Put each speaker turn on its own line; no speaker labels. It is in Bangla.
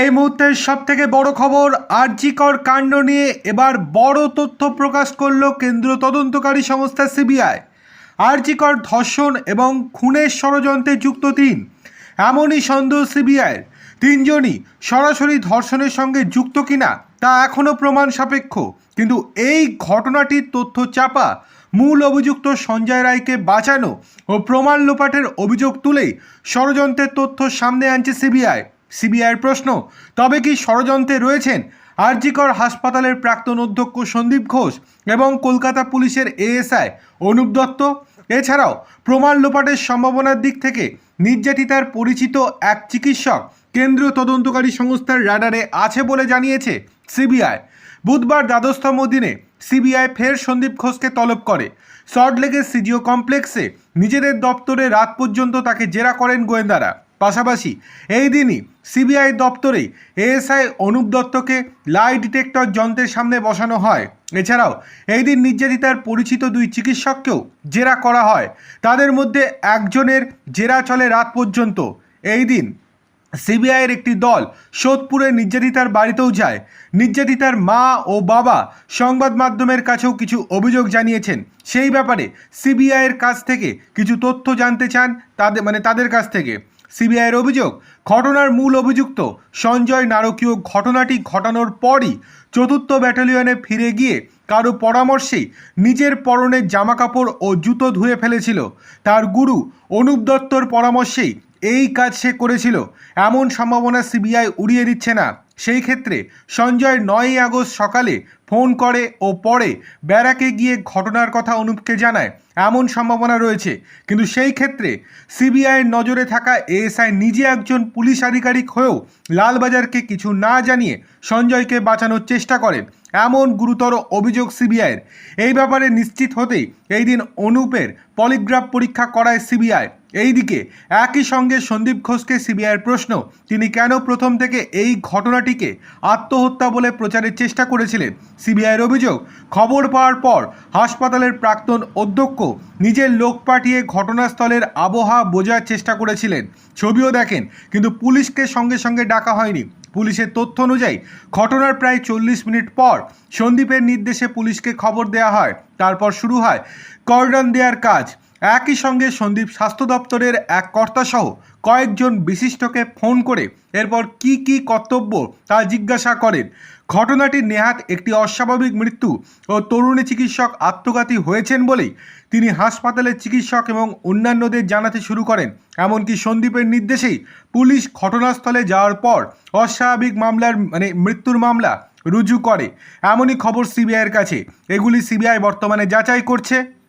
এই মুহূর্তের সব থেকে বড় খবর, আরজিকর কাণ্ড নিয়ে এবার বড় তথ্য প্রকাশ করল কেন্দ্রীয় তদন্তকারী সংস্থা সিবিআই। আরজিকর ধর্ষণ এবং খুনের ষড়যন্ত্রে যুক্ত তিন। এমনই সন্দেহ সিবিআইয়ের। তিনজনই সরাসরি ধর্ষণের সঙ্গে যুক্ত কিনা তা এখনও প্রমাণ সাপেক্ষ। কিন্তু এই ঘটনাটির তথ্য চাপা মূল অভিযুক্ত সঞ্জয় রায়কে বাঁচানো ও প্রমাণ লোপাটের অভিযোগ তুলেই ষড়যন্ত্রের তথ্য সামনে আনছে সিবিআই। সিবিআইয়ের প্রশ্ন, তবে কি ষড়যন্ত্রে রয়েছেন আরজিকর হাসপাতালের প্রাক্তন অধ্যক্ষ সন্দীপ ঘোষ এবং কলকাতা পুলিশের এএসআই অনুপ দত্ত? এছাড়াও, প্রমাণ লোপাটের সম্ভাবনার দিক থেকে নির্যাতিতার পরিচিত এক চিকিৎসক কেন্দ্রীয় তদন্তকারী সংস্থার রাডারে আছে বলে জানিয়েছে সিবিআই। বুধবার দ্বাদশতম দিনে সিবিআই ফের সন্দীপ ঘোষকে তলব করে। সল্টলেকের সিজিও কমপ্লেক্সে নিজেদের দপ্তরে রাত পর্যন্ত তাকে জেরা করেন গোয়েন্দারা। পাশাপাশি এই দিনই সিবিআই দপ্তরে এএসআই অনুপ দত্তকে লাই ডিটেক্টর যন্ত্রের সামনে বসানো হয়। এছাড়াও এই দিন নির্যাতিতার পরিচিত দুই চিকিৎসককেও জেরা করা হয়। তাদের মধ্যে একজনের জেরা চলে রাত পর্যন্ত। এই দিন সিবিআইয়ের একটি দল সোদপুরে নির্যাতিতার বাড়িতেও যায়। নির্যাতিতার মা ও বাবা সংবাদ মাধ্যমের কাছেও কিছু অভিযোগ জানিয়েছেন। সেই ব্যাপারে সিবিআইয়ের কাছ থেকে কিছু তথ্য জানতে চান তাদের মানে তাদের কাছ থেকে। সিবিআইয়ের অভিযোগ, ঘটনার মূল অভিযুক্ত সঞ্জয় নারকীয় ঘটনাটি ঘটানোর পরই চতুর্থ ব্যাটালিয়নে ফিরে গিয়ে কারও পরামর্শেই নিজের পরনের জামাকাপড় ও জুতো ধুয়ে ফেলেছিল। তার গুরু অনুপ দত্তর পরামর্শেই এই কাজ সে করেছিল। এমন সম্ভাবনা সিবিআই উড়িয়ে দিচ্ছে না। সেই ক্ষেত্রে সঞ্জয় নয়ই আগস্ট সকালে ফোন করে ও পরে ব্যারাকে গিয়ে ঘটনার কথা অনুপকে জানায়। এমন সম্ভাবনা রয়েছে। কিন্তু সেই ক্ষেত্রে সিবিআইয়ের নজরে থাকা এএসআই নিজে একজন পুলিশ আধিকারিক হয়েও লালবাজারকে কিছু না জানিয়ে সঞ্জয়কে বাঁচানোর চেষ্টা করেন। এমন গুরুতর অভিযোগ সিবিআইয়ের। এই ব্যাপারে নিশ্চিত হতেই এই দিন অনুপের পলিগ্রাফ পরীক্ষা করায় সিবিআই। এইদিকে, একই সঙ্গে সন্দীপ ঘোষকে সিবিআইয়ের প্রশ্ন, তিনি কেন প্রথম থেকে এই ঘটনাটিকে আত্মহত্যা বলে প্রচারের চেষ্টা করেছিলেন? সিবিআইয়ের অভিযোগ, খবর পাওয়ার পর হাসপাতালের প্রাক্তন অধ্যক্ষ নিজের লোক পাঠিয়ে ঘটনাস্থলের আবহাওয়া বোঝার চেষ্টা করেছিলেন। ছবিও দেখেন, কিন্তু পুলিশকে সঙ্গে সঙ্গে ডাকা হয়নি। পুলিশের তথ্য অনুযায়ী, ঘটনার প্রায় চল্লিশ মিনিট পর সন্দীপের নির্দেশে পুলিশকে খবর দেওয়া হয়। তারপর শুরু হয় কর্ডন দেওয়ার কাজ। একই সঙ্গে সন্দীপ স্বাস্থ্য দপ্তরের এক কর্তাসহ কয়েকজন বিশিষ্টকে ফোন করে এরপর কি কি কর্তব্য তা জিজ্ঞাসা করেন। ঘটনাটি নেহাত একটি অস্বাভাবিক মৃত্যু ও তরুণী চিকিৎসক আত্মঘাতী হয়েছেন বলেই তিনি হাসপাতালের চিকিৎসক এবং অন্যান্যদের জানাতে শুরু করেন। এমনকি সন্দীপের নির্দেশেই পুলিশ ঘটনাস্থলে যাওয়ার পর অস্বাভাবিক মামলার মানে মৃত্যুর মামলা রুজু করে। এমনই খবর সিবিআইয়ের কাছে। এগুলি সিবিআই বর্তমানে যাচাই করছে।